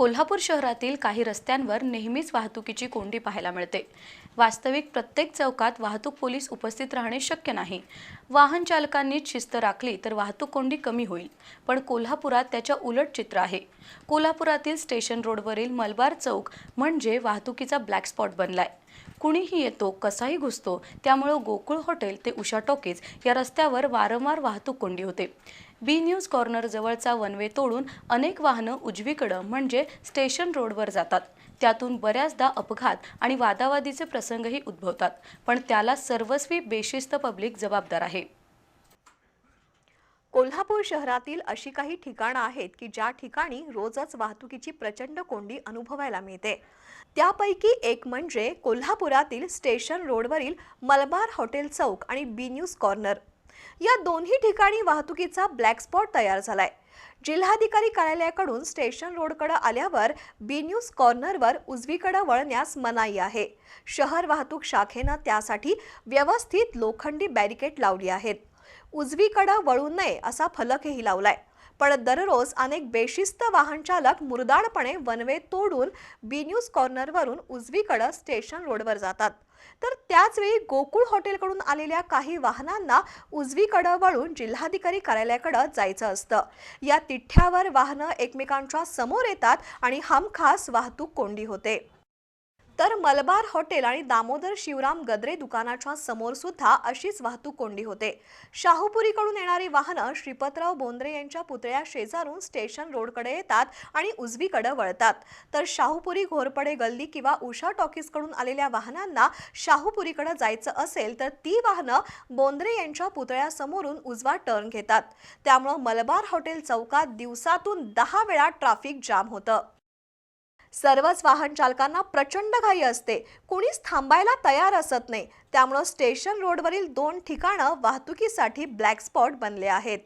कोल्हापूर शहरातील काही रस्त्यांवर नेहमीच वाहतुकीची कोंडी पाहायला मिळते. वास्तविक प्रत्येक चौकात वाहतूक पोलीस उपस्थित राहणे शक्य नाही. वाहन चालकांनीच शिस्त राखली तर वाहतूक कोंडी कमी होईल पण कोल्हापुरात त्याच्या उलट चित्र आहे. कोल्हापुरातील स्टेशन रोडवरील मलबार चौक म्हणजे वाहतुकीचा ब्लॅक स्पॉट बनलाय. कुणीही येतो कसाही घुसतो त्यामुळं गोकुळ हॉटेल ते उषा टॉकीज या रस्त्यावर वारंवार वाहतूक कोंडी होते. बी न्यूज कॉर्नर जवळचा वनवे तोडून अनेक वाहनं उजवीकडं म्हणजे स्टेशन रोडवर जातात. त्यातून बऱ्याचदा अपघात आणि वादावादीचे प्रसंगही उद्भवतात. पण त्याला सर्वस्वी बेशिस्त पब्लिक जबाबदार आहे. कोल्हापूर शहरातील अशी काही ठिकाणं आहेत की ज्या ठिकाणी रोजच वाहतुकीची प्रचंड कोंडी अनुभवायला मिळते. त्यापैकी एक म्हणजे कोल्हापुरातील स्टेशन रोडवरील मलबार हॉटेल चौक आणि बी न्यूज कॉर्नर. या दोन्ही ठिकाणी वाहतुकीचा ब्लॅक स्पॉट तयार झालाय. जिल्हाधिकारी कार्यालयाकडून स्टेशन रोडकडे आल्यावर बी न्यूज कॉर्नरवर उजवीकडे वळण्यास मनाई आहे. शहर वाहतूक शाखेनं त्यासाठी व्यवस्थित लोखंडी बॅरिकेड लावली आहेत. उजवीकडं वळू नये असा फलकही लावलाय. पण दररोज अनेक बेशिस्त वाहन चालक मुरदाडपणे वनवे तोडून बी न्यूज कॉर्नरवरून उजवीकडं स्टेशन रोडवर जातात. तर त्याचवेळी गोकुळ हॉटेलकडून आलेल्या काही वाहनांना उजवीकडं वळून जिल्हाधिकारी कार्यालयाकडं जायचं असतं. या तिठ्यावर वाहनं एकमेकांच्या समोर येतात आणि हमखास वाहतूक कोंडी होते. तर मलबार हॉटेल आणि दामोदर शिवराम गद्रे दुकानाच्या समोर सुद्धा अशीच वाहतूक कोंडी होते. शाहूपुरीकडून येणारी वाहनं श्रीपतराव बोंद्रे यांच्या पुतळ्या शेजारून स्टेशन रोडकडे येतात आणि उजवीकडे वळतात. तर शाहूपुरी घोरपडे गल्ली किंवा उषा टॉकीजकडून आलेल्या वाहनांना शाहूपुरीकडे जायचं असेल तर ती वाहनं बोंद्रे यांच्या पुतळ्यासमोरून उजवा टर्न घेतात. त्यामुळं मलबार हॉटेल चौकात दिवसातून दहा वेळा ट्रॅफिक जाम होतं. सर्वच वाहन चालकांना प्रचंड घाई असते. कुणीच थांबायला तयार असत नाही. त्यामुळं स्टेशन रोडवरील दोन ठिकाणं वाहतुकीसाठी ब्लॅक स्पॉट बनले आहेत.